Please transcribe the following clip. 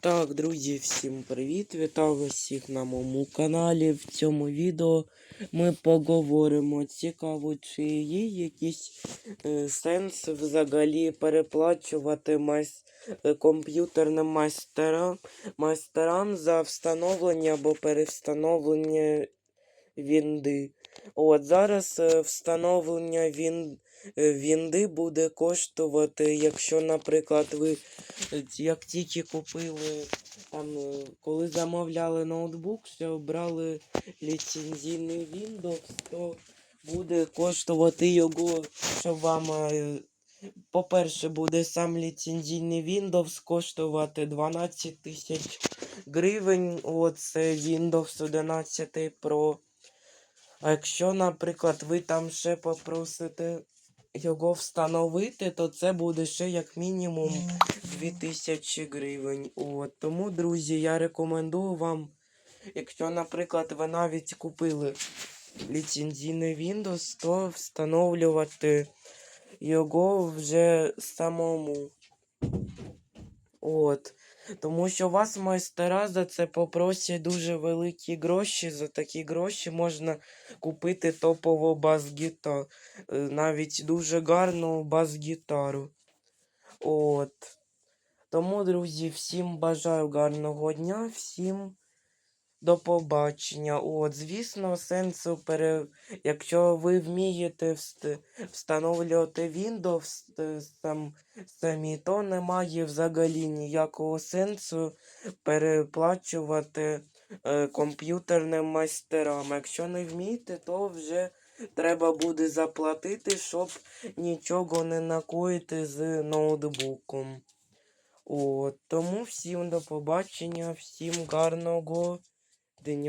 Так, друзі, всім привіт! Вітаю всіх на моєму каналі. В цьому відео ми поговоримо цікаво, чи є якийсь е, сенс взагалі переплачувати майс... е, комп'ютерним майстерам, майстерам за встановлення або перевстановлення вінди. От зараз е, встановлення він... е, вінди буде коштувати, якщо, наприклад, ви е, як тільки купили там, коли замовляли ноутбук, ще обрали ліцензійний Windows, то буде коштувати його, що вам, по-перше, буде сам ліцензійний Windows коштувати 12 тисяч гривень. Оце Windows 11 Pro. А якщо, наприклад, ви там ще попросите його встановити, то це буде ще як мінімум 2000 гривень. От. Тому, друзі, я рекомендую вам, якщо, наприклад, ви навіть купили ліцензійний Windows, то встановлювати його вже самому. От. Тому що вас майстера за це попросять дуже великі гроші. За такі гроші можна купити топову бас-гітару. Навіть дуже гарну бас-гітару. От. Тому, друзі, всім бажаю гарного дня, всім до побачення. От, звісно, сенсу пере... Якщо ви вмієте вст... встановлювати Windows е, сам... самі, то немає взагалі ніякого сенсу переплачувати е, комп'ютерним майстерам. Якщо не вмієте, то вже треба буде заплатити, щоб нічого не накоїти з ноутбуком. От, тому всім до побачення, всім гарного